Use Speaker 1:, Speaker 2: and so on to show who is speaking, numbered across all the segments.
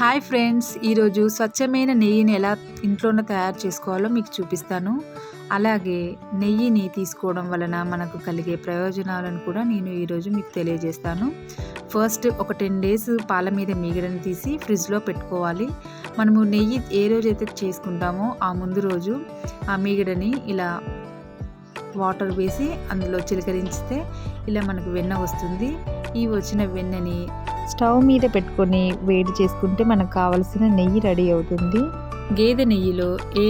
Speaker 1: Hi friends ఈరోజు స్వచ్ఛమైన నెయ్యిని ఎలా ఇంట్లోనే తయారు చేసుకోవాలో మీకు చూపిస్తాను. అలాగే నెయ్యిని తీసుకోవడం వలన మనకు కలిగే ప్రయోజనాలను కూడా నేను ఈరోజు మీకు తెలియజేస్తాను. ఫస్ట్ ఒక టెన్ డేస్ పాల మీద మీగడని తీసి ఫ్రిడ్జ్లో పెట్టుకోవాలి. మనము నెయ్యి ఏ రోజైతే చేసుకుంటామో ఆ ముందు రోజు ఆ మీగడని ఇలా వాటర్ వేసి అందులో చిలకరించితే ఇలా మనకు వెన్న వస్తుంది. ఈ వచ్చిన వెన్నని స్టవ్ మీద పెట్టుకొని వేడి చేసుకుంటే మనకు కావలసిన నెయ్యి రెడీ అవుతుంది. గేదె నెయ్యిలో ఏ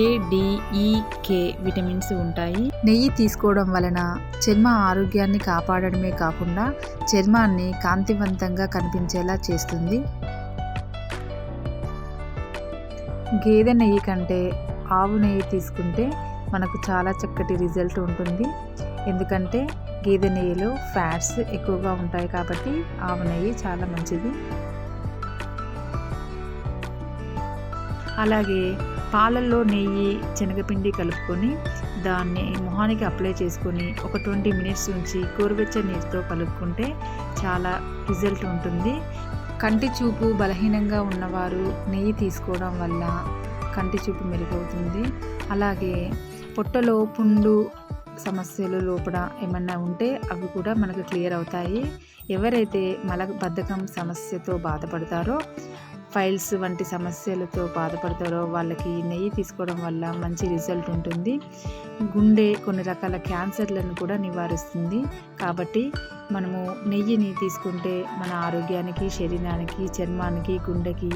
Speaker 1: కే విటమిన్స్ ఉంటాయి. నెయ్యి తీసుకోవడం వలన చర్మ ఆరోగ్యాన్ని కాపాడడమే కాకుండా చర్మాన్ని కాంతివంతంగా కనిపించేలా చేస్తుంది. గేదె నెయ్యి కంటే ఆవు నెయ్యి తీసుకుంటే మనకు చాలా చక్కటి రిజల్ట్ ఉంటుంది. ఎందుకంటే గేదె నెయ్యిలో ఫ్యాట్స్ ఎక్కువగా ఉంటాయి కాబట్టి ఆవు నెయ్యి చాలా మంచిది. అలాగే పాలల్లో నెయ్యి శనగపిండి కలుపుకొని దాన్ని మొహానికి అప్లై చేసుకొని ఒక ట్వంటీ మినిట్స్ ఉంచి గోరువెచ్చని నీటితో కలుపుకుంటే చాలా రిజల్ట్ ఉంటుంది. కంటి చూపు బలహీనంగా ఉన్నవారు నెయ్యి తీసుకోవడం వల్ల కంటి చూపు మెరుగవుతుంది. అలాగే పొట్టలో పుండు సమస్యలు లోపల ఏమన్నా ఉంటే అవి కూడా మనకు క్లియర్ అవుతాయి. ఎవరైతే మల బద్ధకం సమస్యతో బాధపడతారో ఫైల్స్ వంటి సమస్యలతో బాధపడతారో వాళ్ళకి నెయ్యి తీసుకోవడం వల్ల మంచి రిజల్ట్ ఉంటుంది. గుండె కొన్ని రకాల క్యాన్సర్లను కూడా నివారిస్తుంది. కాబట్టి మనము నెయ్యిని తీసుకుంటే మన ఆరోగ్యానికి శరీరానికి చర్మానికి గుండెకి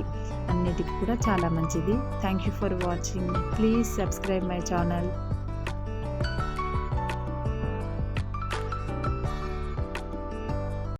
Speaker 1: అన్నిటికీ కూడా చాలా మంచిది. Thank you for watching. Please subscribe my channel.